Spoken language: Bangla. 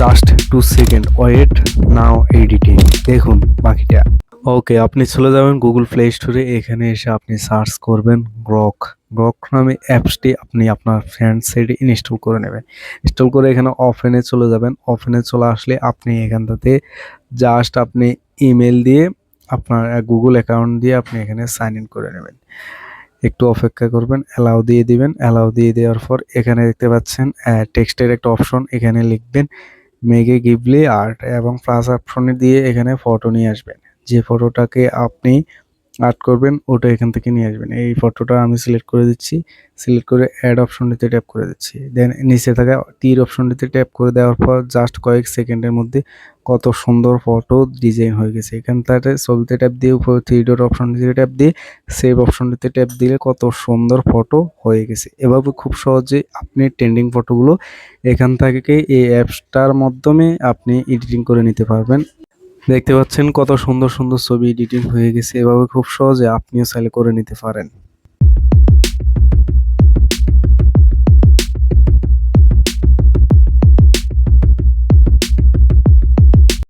Just two second, wait, now editing, দেখুন বাকিটা। ওকে, আপনি চলে যাবেন গুগল প্লে স্টোরে, এখানে এসে আপনি সার্চ করবেন গ্রক। গ্রক নামে অ্যাপসটি আপনি আপনার ফ্রেন্ড সাইডে ইনস্টল করে নেবেন। ইনস্টল করে এখানে অফেনে চলে যাবেন। অফেনে চলে আসলে আপনি এখানটাতে জাস্ট আপনি ইমেল দিয়ে আপনার গুগল অ্যাকাউন্ট দিয়ে আপনি এখানে সাইন ইন করে নেবেন। একটু অপেক্ষা করবেন, অ্যালাউ দিয়ে দিবেন। অ্যালাউ দিয়ে দেওয়ার পর এখানে দেখতে পাচ্ছেন টেক্সটের একটা অপশন, এখানে লিখবেন মেগে গিবলি আর্ট এবং প্লাস অপশনে দিয়ে এখানে ফটো নিয়ে আসবেন। যে ফটোটাকে আপনি আর্ট করবেন, ওটা এখান থেকে নিয়ে আসবেন। এই ফটোটা আমি সিলেক্ট করে দিচ্ছি সিলেক্ট করে অ্যাড অপশনটিতে ট্যাপ করে দিচ্ছি। দেন নিচে থাকা তীর অপশনটিতে ট্যাপ করে দেওয়ার পর জাস্ট কয়েক সেকেন্ডের মধ্যে কত সুন্দর ফটো ডিজাইন হয়ে গেছে। এখানটাতে ছবিতে ট্যাপ দিয়ে, উপরে থ্রি ডট অপশনটিতে ট্যাপ দিয়ে সেভ অপশনটিতে ট্যাপ দিলে কত সুন্দর ফটো হয়ে গেছে। এভাবে খুব সহজে আপনি ট্রেন্ডিং ফটোগুলো এখান থেকে এই অ্যাপসটার মাধ্যমে আপনি এডিটিং করে নিতে পারবেন। দেখতে পাচ্ছেন কত সুন্দর সুন্দর ছবি এডিটিং হয়ে গেছে। এভাবে খুব সহজে আপনিও চাইলে করে নিতে পারেন।